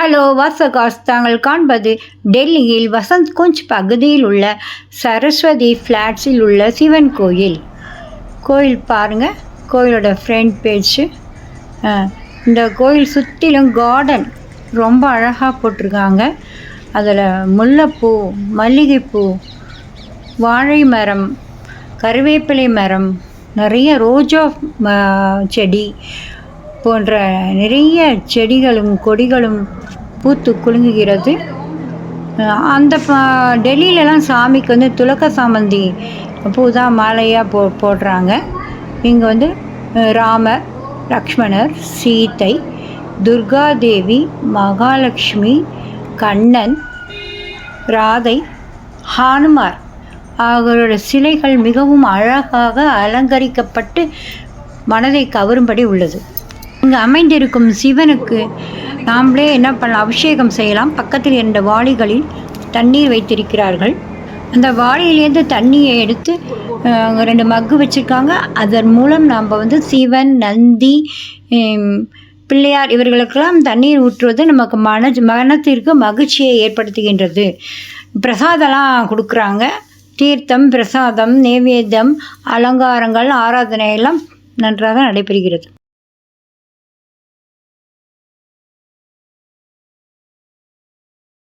Hello வாசகாஸ் தாங்கள் காண்பது டெல்லியில் வசந்த் குஞ்ச் பகுதியில் உள்ள சரஸ்வதி ஃப்ளாட்ஸில் உள்ள சிவன் கோயில். கோயில் பாருங்கள் கோயிலோட ஃப்ரண்ட் பேஜ் இந்த கோயில் சுற்றிலும் கார்டன் ரொம்ப அழகாக போட்டிருக்காங்க. அதில் முல்லைப்பூ மல்லிகைப்பூ வாழை மரம் கருவேப்பிலை மரம் நிறைய ரோஜா செடி போன்ற நிறைய செடிகளும் கொடிகளும் பூத்து குலுங்குகிறது. அந்த டெல்லியிலலாம் சாமிக்கு வந்து துலக்க சாமந்தி பூ தான் மாலையாக போ போடுறாங்க. இங்கே வந்து ராமர் லக்ஷ்மணர் சீதை துர்காதேவி மகாலட்சுமி கண்ணன் ராதை ஹானுமார் அவர்களோட சிலைகள் மிகவும் அழகாக அலங்கரிக்கப்பட்டு மனதை கவரும்படி உள்ளது. இங்கு அமைந்திருக்கும் சிவனுக்கு நாம்ளே என்ன பண்ணலாம் அபிஷேகம் செய்யலாம். பக்கத்தில் இரண்டு வாளிகளில் தண்ணீர் வைத்திருக்கிறார்கள். அந்த வாளியிலேருந்து தண்ணியை எடுத்து ரெண்டு மக்கு வச்சுருக்காங்க. அதன் மூலம் நாம் வந்து சிவன் நந்தி பிள்ளையார் இவர்களுக்கெல்லாம் தண்ணீர் ஊற்றுவது நமக்கு மன மனத்திற்கு மகிழ்ச்சியை ஏற்படுத்துகின்றது. பிரசாதம்லாம் கொடுக்குறாங்க. தீர்த்தம் பிரசாதம் நைவேத்தியம் அலங்காரங்கள் ஆராதனை எல்லாம் நன்றாக நடைபெறுகிறது.